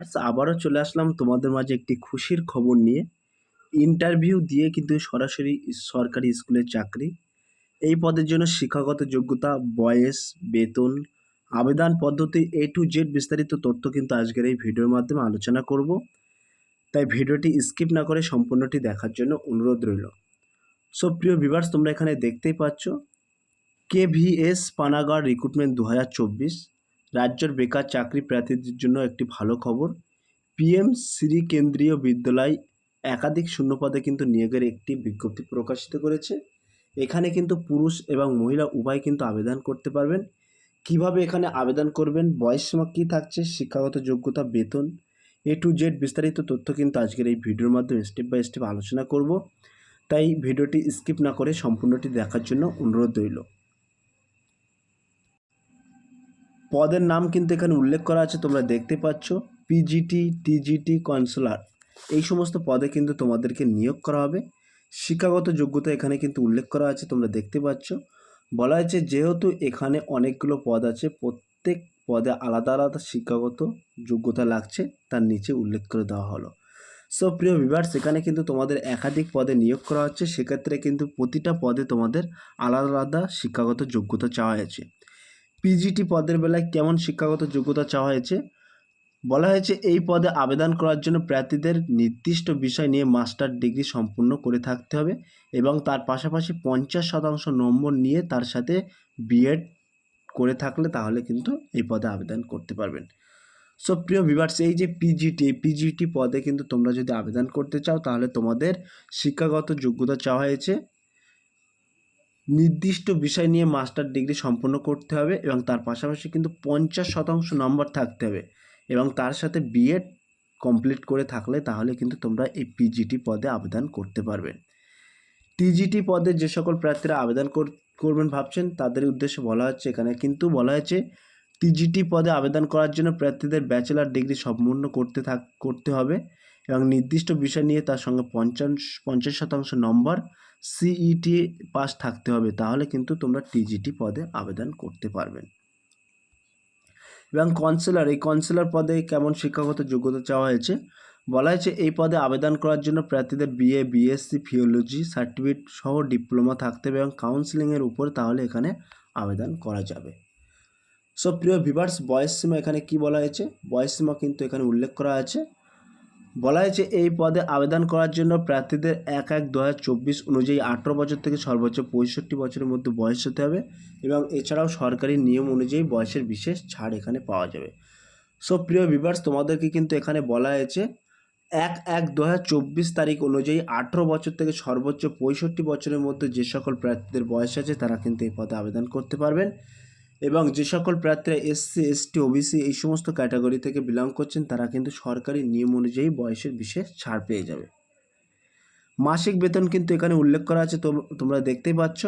আচ্ছা, আবারও চলে আসলাম তোমাদের মাঝে একটি খুশির খবর নিয়ে। ইন্টারভিউ দিয়ে কিন্তু সরাসরি সরকারি স্কুলের চাকরি। এই পদের জন্য শিক্ষাগত যোগ্যতা বয়স বেতন আবেদন পদ্ধতি এ টু জেড বিস্তারিত তথ্য কিন্তু আজকের এই ভিডিওর মাধ্যমে আলোচনা করব। তাই ভিডিওটি স্কিপ না করে সম্পূর্ণটি দেখার জন্য অনুরোধ রইল। সো প্রিয় ভিভার্স তোমরা এখানে দেখতেই পাচ্ছ। কে ভিএস পানাগড় রিক্রুটমেন্ট দু হাজার চব্বিশ রাজ্যের বেকার চাকরি প্রার্থীদের জন্য একটি ভালো খবর। পিএম শ্রী কেন্দ্রীয় বিদ্যালয় একাধিক শূন্যপদে কিন্তু নিয়োগের একটি বিজ্ঞপ্তি প্রকাশিত করেছে। এখানে কিন্তু পুরুষ এবং মহিলা উভয় কিন্তু আবেদন করতে পারবেন। কীভাবে এখানে আবেদন করবেন, বয়স সীমা কী থাকছে, শিক্ষাগত যোগ্যতা, বেতন, এ টু জেড বিস্তারিত তথ্য কিন্তু আজকের এই ভিডিওর মাধ্যমে স্টেপ বাই স্টেপ আলোচনা করব। তাই ভিডিওটি স্কিপ না করে সম্পূর্ণটি দেখার জন্য অনুরোধ রইল। পদের নাম কিন্তু এখানে উল্লেখ করা আছে, তোমরা দেখতে পাচ্ছ। পিজিটি টিজিটি কনসুলার এই সমস্ত পদে কিন্তু তোমাদেরকে নিয়োগ করা হবে। শিক্ষাগত যোগ্যতা এখানে কিন্তু উল্লেখ করা আছে, তোমরা দেখতে পাচ্ছ। বলা হয়েছে যেহেতু এখানে অনেকগুলো পদ আছে, প্রত্যেক পদে আলাদা আলাদা শিক্ষাগত যোগ্যতা লাগছে, তার নিচে উল্লেখ করে দেওয়া হলো। সো প্রিয় ভিভার্স এখানে কিন্তু তোমাদের একাধিক পদে নিয়োগ করা হচ্ছে, সেক্ষেত্রে কিন্তু প্রতিটা পদে তোমাদের আলাদা আলাদা শিক্ষাগত যোগ্যতা চাওয়া হয়েছে। পিজিটি পদের বেলায় কেমন শিক্ষাগত যোগ্যতা চাওয়া হয়েছে? বলা হয়েছে এই পদে আবেদন করার জন্য প্রার্থীদের নির্দিষ্ট বিষয় নিয়ে মাস্টার ডিগ্রি সম্পূর্ণ করে থাকতে হবে এবং তার পাশাপাশি পঞ্চাশ শতাংশ নম্বর নিয়ে তার সাথে বিএড করে থাকলে তাহলে কিন্তু এই পদে আবেদন করতে পারবেন। সো প্রিয় ভিভার্স এই যে পিজিটি পিজিটি পদে কিন্তু তোমরা যদি আবেদন করতে চাও, তাহলে তোমাদের শিক্ষাগত যোগ্যতা চাওয়া হয়েছে। নির্দিষ্ট বিষয় নিয়ে মাস্টার ডিগ্রি সম্পন্ন করতে হবে এবং তার পাশাপাশি কিন্তু পঞ্চাশ শতাংশ নম্বর থাকতে হবে এবং তার সাথে বিএড কমপ্লিট করে থাকলে তাহলে কিন্তু তোমরা এই পিজিটি পদে আবেদন করতে পারবে। টিজিটি পদে যে সকল প্রার্থীরা আবেদন করবেন ভাবছেন, তাদের উদ্দেশ্যে বলা হচ্ছে এখানে কিন্তু বলা হয়েছে টিজিটি পদে আবেদন করার জন্য প্রার্থীদের ব্যাচেলার ডিগ্রি সম্পূর্ণ করতে থাক, করতে হবে। এবং নির্দিষ্ট বিষয় নিয়ে তার সঙ্গে পঞ্চাশ পঞ্চাশ শতাংশ নম্বর সিইটি পাস থাকতে হবে, তাহলে কিন্তু তোমরা টিজিটি পদে আবেদন করতে পারবেন এবং কনসেলার এই কনসেলার পদে কেমন শিক্ষাগত যোগ্যতা চাওয়া হয়েছে? বলা হয়েছে, এই পদে আবেদন করার জন্য প্রার্থীদের বিএ বিএসসি ফিওলজি সার্টিফিকেট সহ ডিপ্লোমা থাকতে হবে এবং কাউন্সিলিংয়ের উপর তাহলে এখানে আবেদন করা যাবে। সো প্রিয় ভিভার্স বয়স সীমা এখানে কি বলা হয়েছে? বয়স সীমা কিন্তু এখানে উল্লেখ করা আছে। বলা হয়েছে এই পদে আবেদন করার জন্য প্রার্থীদের এক এক দু অনুযায়ী আঠেরো বছর থেকে সর্বোচ্চ পঁয়ষট্টি বছরের মধ্যে বয়স হতে হবে এবং এছাড়াও সরকারি নিয়ম অনুযায়ী বয়সের বিশেষ ছাড় এখানে পাওয়া যাবে। সো, প্রিয় ভিভার্স তোমাদেরকে কিন্তু এখানে বলা হয়েছে এক এক দু তারিখ অনুযায়ী আঠেরো বছর থেকে সর্বোচ্চ পঁয়ষট্টি বছরের মধ্যে যে সকল প্রার্থীদের বয়স আছে তারা কিন্তু এই পদে আবেদন করতে পারবেন। এবং যে সকল প্রার্থীরা এসসি এসটি ওবিসি এই সমস্ত ক্যাটাগরি থেকে বিলং করছেন, তারা কিন্তু সরকারি নিয়ম অনুযায়ী বয়সের বিশেষ ছাড় পেয়ে যাবে। মাসিক বেতন কিন্তু এখানে উল্লেখ করা আছে তোমরা দেখতেই পাচ্ছ।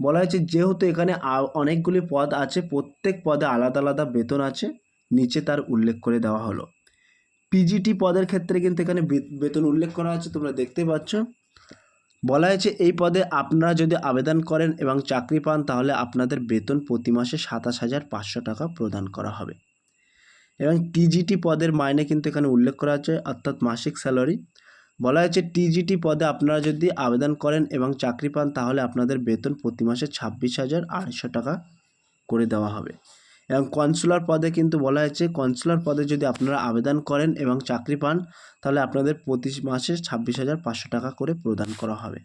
বলা হয়েছে যেহেতু এখানে অনেকগুলি পদ আছে, প্রত্যেক পদে আলাদা আলাদা বেতন আছে, নিচে তার উল্লেখ করে দেওয়া হলো। পিজিটি পদের ক্ষেত্রে কিন্তু এখানে বেতন উল্লেখ করা আছে, তোমরা দেখতে পাচ্ছ। বলা হয়েছে, এই পদে আপনারা যদি আবেদন করেন এবং চাকরি পান, তাহলে আপনাদের বেতন প্রতি মাসে সাতাশ হাজার পাঁচশো টাকা প্রদান করা হবে। এবং টিজিটি পদের মাইনে কিন্তু এখানে উল্লেখ করা আছে, অর্থাৎ মাসিক স্যালারি। বলা হয়েছে, টিজিটি পদে আপনারা যদি আবেদন করেন এবং চাকরি পান, তাহলে আপনাদের বেতন প্রতি মাসে ছাব্বিশ হাজার আড়াইশো টাকা করে দেওয়া হবে। এবং কনসুলার পদে কিন্তু বলা হয়েছে কনসুলার পদে যদি আপনারা আবেদন করেন এবং চাকরি পান, তাহলে আপনাদের প্রতি মাসে ছাব্বিশ হাজার পাঁচশো টাকা করে প্রদান করা হবে।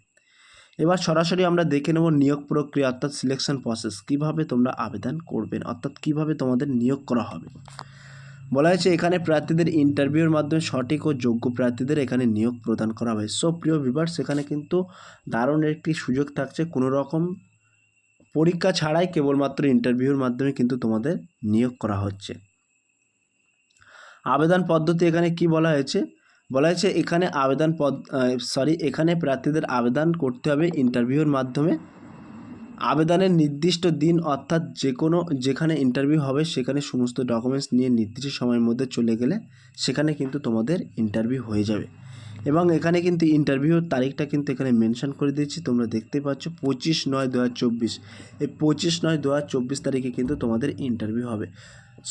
এবার সরাসরি আমরা দেখে নেব নিয়োগ প্রক্রিয়া অর্থাৎ সিলেকশন প্রসেস কীভাবে তোমরা আবেদন করবেন, অর্থাৎ কীভাবে তোমাদের নিয়োগ করা হবে। বলা হয়েছে, এখানে প্রার্থীদের ইন্টারভিউর মাধ্যমে সঠিক ও যোগ্য প্রার্থীদের এখানে নিয়োগ প্রদান করা হবে। সো, প্রিয় ভিভার সেখানে কিন্তু দারুণ একটি সুযোগ থাকছে। কোনো রকম পরীক্ষা ছাড়াই কেবলমাত্র ইন্টারভিউর মাধ্যমে কিন্তু তোমাদের নিয়োগ করা হচ্ছে। আবেদন পদ্ধতি এখানে কি বলা হয়েছে? বলা হয়েছে এখানে আবেদন পদ সরি এখানে প্রার্থীদের আবেদন করতে হবে ইন্টারভিউর মাধ্যমে। আবেদনের নির্দিষ্ট দিন অর্থাৎ যে কোনো যেখানে ইন্টারভিউ হবে সেখানে সমস্ত ডকুমেন্টস নিয়ে নির্দিষ্ট সময়ের মধ্যে চলে গেলে সেখানে কিন্তু তোমাদের ইন্টারভিউ হয়ে যাবে। এবং এখানে কিন্তু ইন্টারভিউর তারিখটা কিন্তু এখানে মেনশন করে দিয়েছি। তোমরা দেখতে পাচ্ছ পঁচিশ নয় দু এই পঁচিশ নয় দু তারিখে কিন্তু তোমাদের ইন্টারভিউ হবে।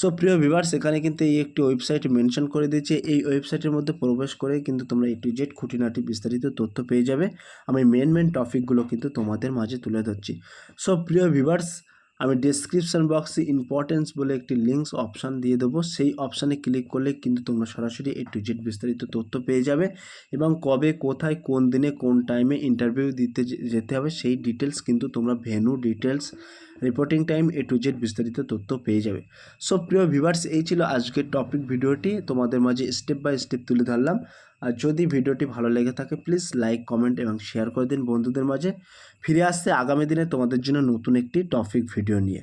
সো প্রিয় ভিভার্স এখানে কিন্তু এই একটি ওয়েবসাইট মেনশন করে দিয়েছে। এই ওয়েবসাইটের মধ্যে প্রবেশ করে কিন্তু তোমরা এ টু জেড খুঁটিনাটি বিস্তারিত তথ্য পেয়ে যাবে। আমি মেন মেন টপিকগুলো কিন্তু তোমাদের মাঝে তুলে ধরছি। সো প্রিয় ভিভার্স আমি ডেসক্রিপশন বক্সে ইম্পর্টেন্স বলে একটি লিঙ্কস অপশান দিয়ে দেবো। সেই অপশানে ক্লিক করলে কিন্তু তোমরা সরাসরি এ টু জেড বিস্তারিত তথ্য পেয়ে যাবে এবং কবে, কোথায়, কোন দিনে, কোন টাইমে ইন্টারভিউ দিতে যেতে হবে সেই ডিটেলস কিন্তু তোমরা venue details reporting time A to Z বিস্তারিত তথ্য পেয়ে যাবে। সো প্রিয় ভিভার্স এই ছিল আজকের টপিক ভিডিওটি তোমাদের মাঝে স্টেপ বাই স্টেপ তুলে ধরলাম। আর যদি ভিডিওটি ভালো লেগে থাকে প্লিজ লাইক কমেন্ট এবং শেয়ার করে দিন বন্ধুদের মাঝে। ফিরে আসতে আগামী দিনে তোমাদের জন্য নতুন একটি টপিক ভিডিও নিয়ে।